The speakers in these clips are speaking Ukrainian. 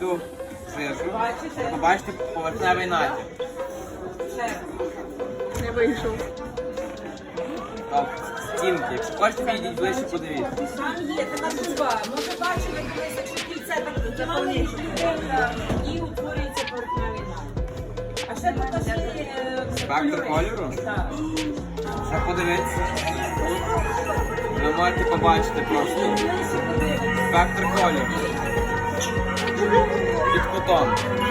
цю жижу, Бачите? побачите поверхневий раз. Не вийшов. Стінки, якщо хочете, підійдіть ближче, подивіться. Там є така труба. Ми вже бачили, колись, якщо кільце так тягали і утворюється поверхневий натяк. А ще тут є Спектр кольору? Так. Ще подивіться. Ви можете побачити просто спектр кольору. Під кутом.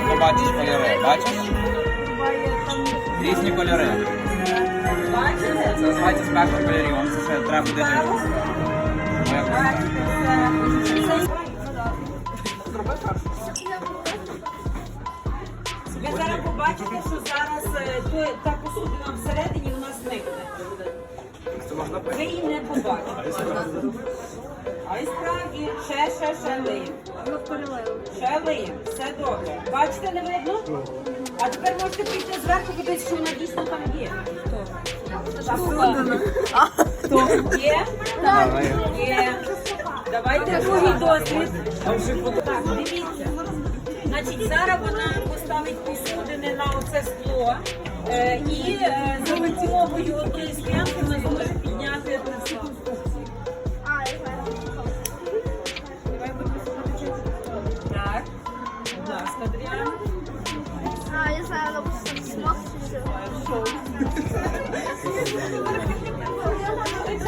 Побачиш кольори. Бачиш? Різні кольори. Це називається спектр кольорів. Вам це ще треба буде. Моя. Ви зараз побачите, що зараз е, то- та посудина всередині у нас зникне. Ви її не побачите. А і справді ще, ще, ще лиємо. Ще лиємо. Все добре. Бачите, не видно? А тепер можете прийти зверху, подивитися, що вона дійсно там є. Хто? Є? Є. Давайте другий досвід. Так, дивіться. Значить, зараз вона поставить посудини на оце скло е, і е, за допомогою тієї склянки вона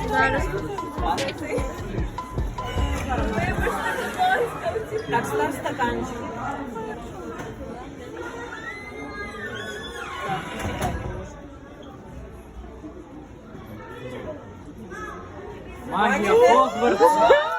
Зараз. Так, став стаканчик. Магія Хогвартса.